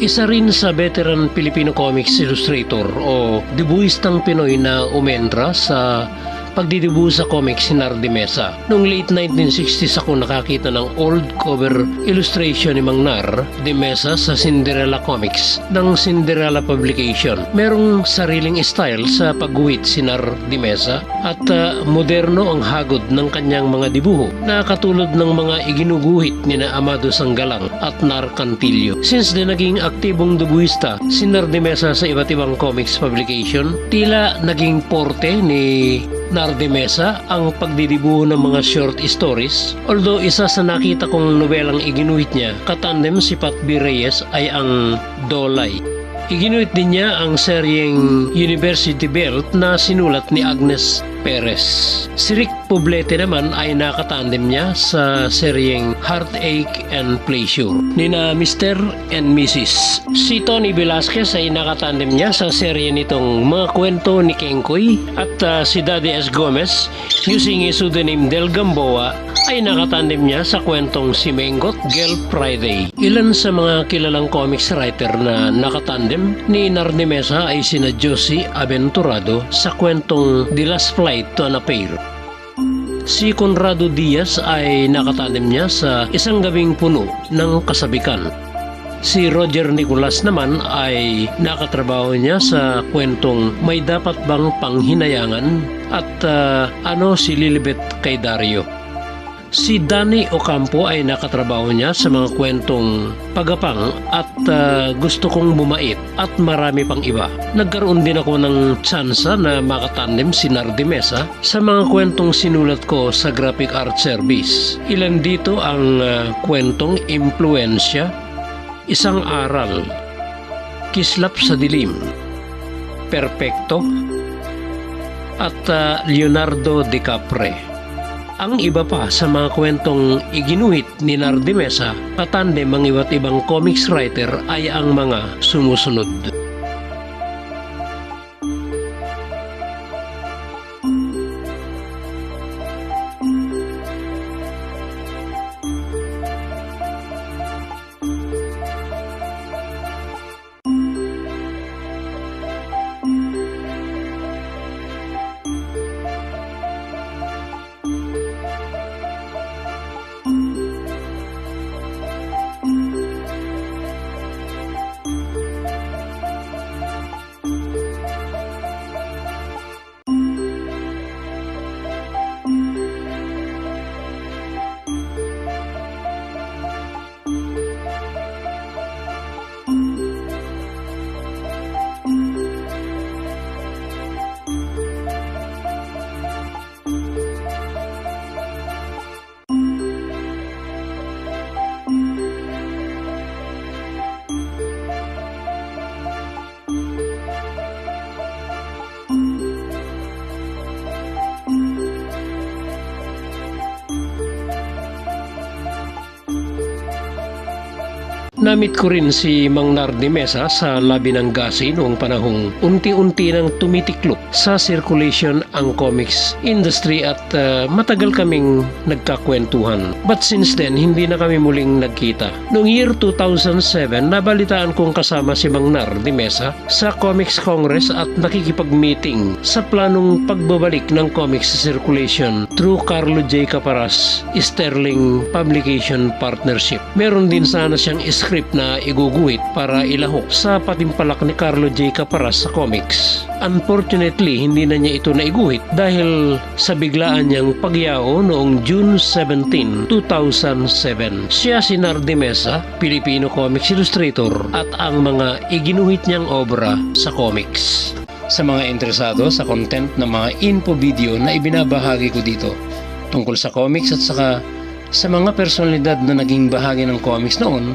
Isa rin sa veteran Filipino comics illustrator o dibuhistang Pinoy na umendra sa pagdidibu sa comics si Nardi Mesa. Noong late 1960s ako nakakita ng old cover illustration ni Mang Nar de Mesa sa Cinderella Comics ng Cinderella Publication. Merong sariling style sa pagguhit si Nar de Mesa at ah, moderno ang hagod ng kanyang mga dibuho na katulad ng mga iginuguhit ni na Amado Sanggalang at Nar Cantillo. Since din naging aktibong dibuhista si Nar de Mesa sa iba't ibang comics publication, tila naging porte ni Narde Mesa ang pagdidibuho ng mga short stories. Although isa sa nakita kong nobelang iginuhit niya, katandem si Pat B. Reyes ay ang Dolay. Iginuhit din niya ang seryeng University Belt na sinulat ni Agnes Perez. Si Rick Poblete naman ay nakatandem niya sa seryeng Heartache and Pleasure ni na Mr. and Mrs. Si Tony Velasquez ay nakatandem niya sa serye nitong Mga Kwento ni Kenkoy at ah, si Daddy S. Gomez using his pseudonym Del Gamboa ay nakatandem niya sa kwentong Si Mengot Girl Friday. Ilan sa mga kilalang comics writer na nakatandem ni Narne Mesa ay sina Josie Aventurado sa kwentong The Last Flight to an Affair. Si Conrado Diaz ay nakatandem niya sa isang gabing puno ng kasabikan. Si Roger Nicolas naman ay nakatrabaho niya sa kwentong May Dapat Bang Panghinayangan at ah, ano si Lilibet kay Dario. Si Danny Ocampo ay nakatrabaho niya sa mga kwentong Pagapang at ah, Gusto Kong Bumait at marami pang iba. Nagkaroon din ako ng tsansa na makatandem si Nardi Mesa sa mga kwentong sinulat ko sa Graphic Art Service. Ilan dito ang ah, kwentong Impluensya, Isang Aral, Kislap sa Dilim, Perpekto, at ah, Leonardo DiCapre. Ang iba pa sa mga kwentong iginuhit ni Nardi Mesa, katandem ang iba't ibang comics writer ay ang mga sumusunod. Namit ko rin si Mang Nardi Mesa sa labi ng gasi noong panahong unti-unti nang tumitiklop sa circulation ang comics industry at uh, matagal kaming nagkakwentuhan. But since then, hindi na kami muling nagkita. Noong year 2007, nabalitaan kong kasama si Mang Nardi Mesa sa Comics Congress at nakikipag-meeting sa planong pagbabalik ng comics sa circulation through Carlo J. Caparas Sterling Publication Partnership. Meron din sana siyang script na iguguhit para ilahok sa patimpalak ni Carlo J. Caparas sa comics. Unfortunately, hindi na niya ito naiguhit dahil sa biglaan niyang pagyao noong June 17, 2007. Siya si Nardi Mesa, Filipino comics illustrator at ang mga iginuhit niyang obra sa comics. Sa mga interesado sa content ng mga info video na ibinabahagi ko dito tungkol sa comics at saka sa mga personalidad na naging bahagi ng comics noon,